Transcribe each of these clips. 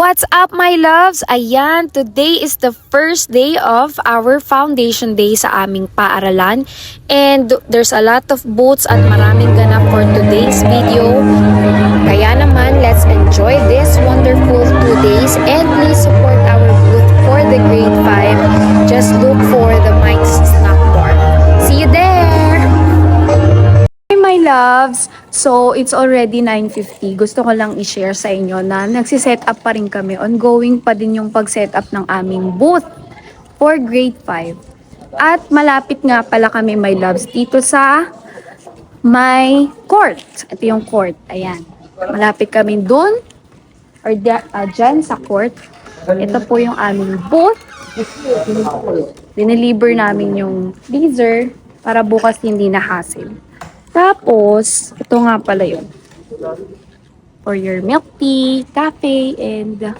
What's up my loves? Ayan, today is the first day of our foundation day sa aming paaralan. And there's a lot of booths at maraming ganap for today's video. Kaya naman, let's enjoy this wonderful two days and please support our booth for the grade 5. Just look for the Mike's Snack Bar. See you there! Hi my loves! So, it's already 9.50. Gusto ko lang i-share sa inyo na nagsiset up pa rin kami. Ongoing pa din yung pag-set up ng aming booth for grade 5. At malapit nga pala kami my loves dito sa my court. Ito yung court. Ayan. Malapit kami dun or di- ah, dyan sa court. Ito po yung aming booth. Dineliver namin yung freezer para bukas hindi na hassle. Tapos, ito nga pala yun. For your milk tea, cafe, and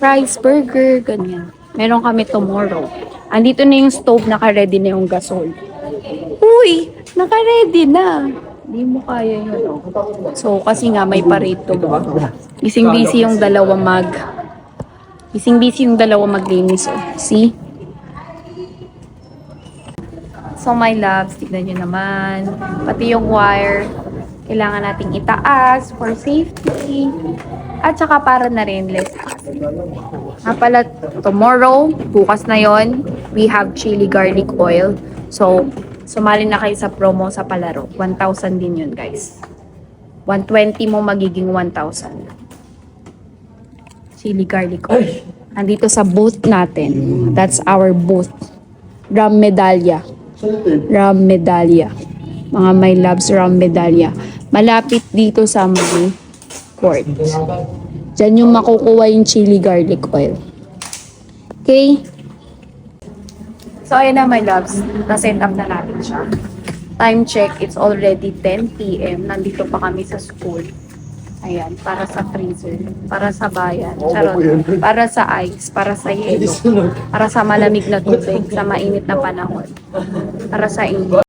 fries, burger, ganyan. Meron kami tomorrow. Andito na yung stove, naka-ready na yung gasol. Uy! Naka-ready na! Hindi mo kaya yun. So, kasi nga may parade tomorrow. Bising-busy yung dalawa mag... Bising-busy yung dalawa maglinis. Oh. See? So my loves, tignan nyo naman. Pati yung wire, kailangan nating itaas for safety. At saka para na rin less. Nga pala, tomorrow, bukas na yon we have chili garlic oil. So, sumali na kayo sa promo sa palaro. 1,000 din yun, guys. 120 mo magiging 1,000. Chili garlic oil. Andito sa booth natin. That's our booth. Ram medalya. Ram medalya. Mga my loves ram medalya. Malapit dito sa may court. Diyan yung makukuha yung chili garlic oil. Okay? So, ayun na my loves. Na-set up na natin siya. Time check, it's already 10 p.m. Nandito pa kami sa school. Ayan, para sa freezer, para sa bayan, charot, para sa ice, para sa yelo, para sa malamig na tubig, sa mainit na panahon, para sa inyo.